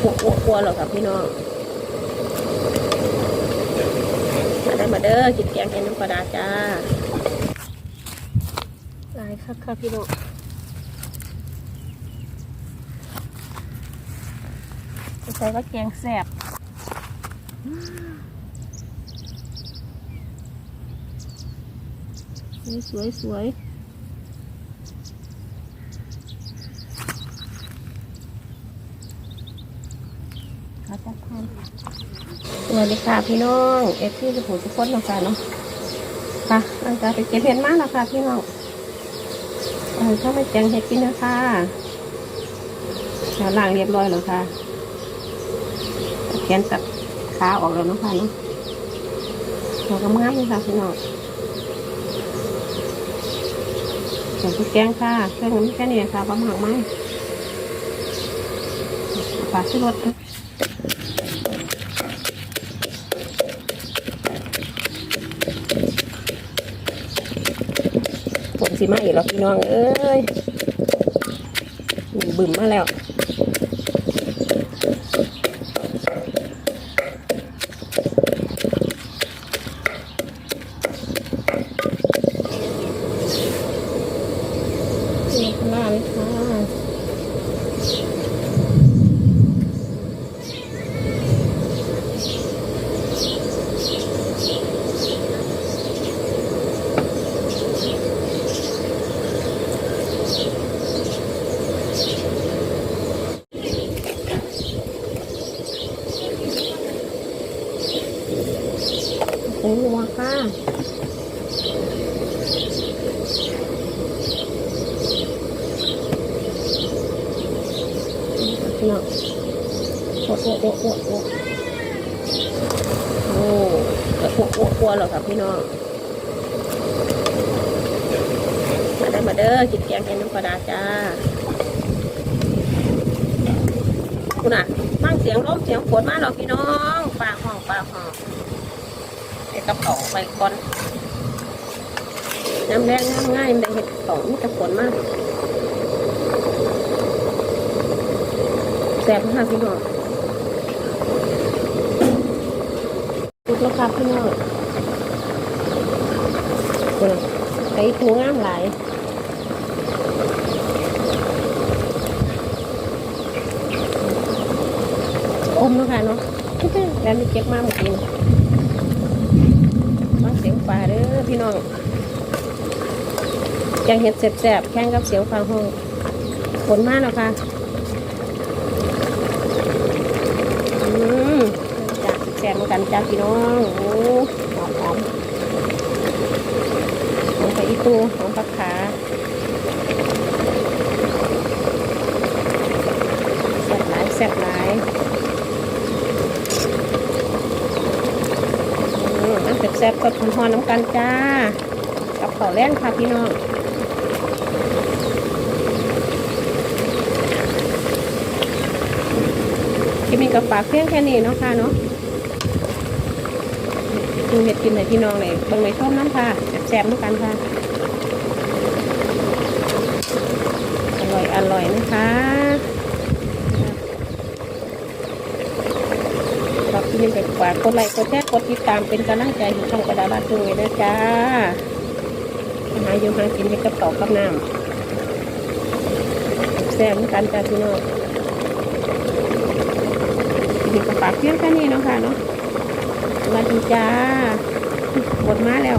พวกอ้วกๆหรอกครับพี่น้อง มาได้มาเด้อกินแกงเห็ดน้ำปลาดาจ้าลายครับครับพี่น้องใส่ว่าแกงแซ่บสวยสวยๆขาจัดทาน สวัสดีค่ะพี่น้องเอฟที่สุขุมทุกคนเนาะค่ะเนาะค่ะหลังจากไปเก็บเห็ดมากแล้วค่ะพี่น้องเข้าไปแกงเห็ดกินนะคะแล้วล้างเรียบร้อยแล้วค่ะแขนตัดขาออกแล้วเนาะค่ะเนาะเรากำงามเลยค่ะพี่น้องใส่พริกแกงค่ะเครื่องน้ำแค่นี้ค่ะประมาณไหมปลาชิรสค่ะ ผม สิมาอีกแล้วพี่น้องเอ้ยบึมมาแล้วนี่ข้างหน้าเลยค่ะ โอ้วัวค่ะพี่น้องโอ้โอ้โอ้โอ้โอ้โอ้โอ้โอ้โอ้แล้วครับพี่น้อง มาได้มาเด้อกินแกงเห็ดน้ำปลาดาจ้าคุณอะฟังเสียงลมเสียงฝนมาหรอพี่น้องปลาห้องปลาห้อง ไอ้กระเป๋าไปก่อนน้ำแรงง่ายมันได้เห็ดกระเป๋ามีแต่ฝนมากแสบมากพี่น้องดูแล้วครับพี่น้องไอ้ทูงามหลายอมเนาะค่ะเนาะแล้วมีเก็บมาเมื่อกี้ฟังเสียงป่าเด้อ พี่น้องยังเห็ดแสบๆแข่งกับเสียงฟังห้องฝนมากแล้วค่ะอืมจ้าแสบเหมือนกันจ้าพี่น้องโอ้หอมหอมหอมไปอีตูหอมปักขาแสบหลายแสบหลาย อืมมัน แซ่บๆกับหอนๆน้ำกันจ้า กับข้าวแรงค่ะพี่น้องคลิปนี้กับฝากเพียงแค่นี้เนาะค่ะเนาะดูเห็ดกินให้พี่น้องเลยบางในชอบน้ำค่ะแซ่บๆเหมือนกันค่ะ อร่อยอร่อยนะคะขอบคุณเป็น ฝากกดไลค์กดแชร์กดติดตามเป็นกำลังใจให้ช่องกระดาษบาดด้วยนะจ้าหาอยู่หากินให้กระเป๋ากับน้ำแซ่บเหมือนกันจ้าพี่น้องมีกระปากเพียงแค่นี้เนาะค่ะเนาะสวัสดีจ้าหมดมาแล้ว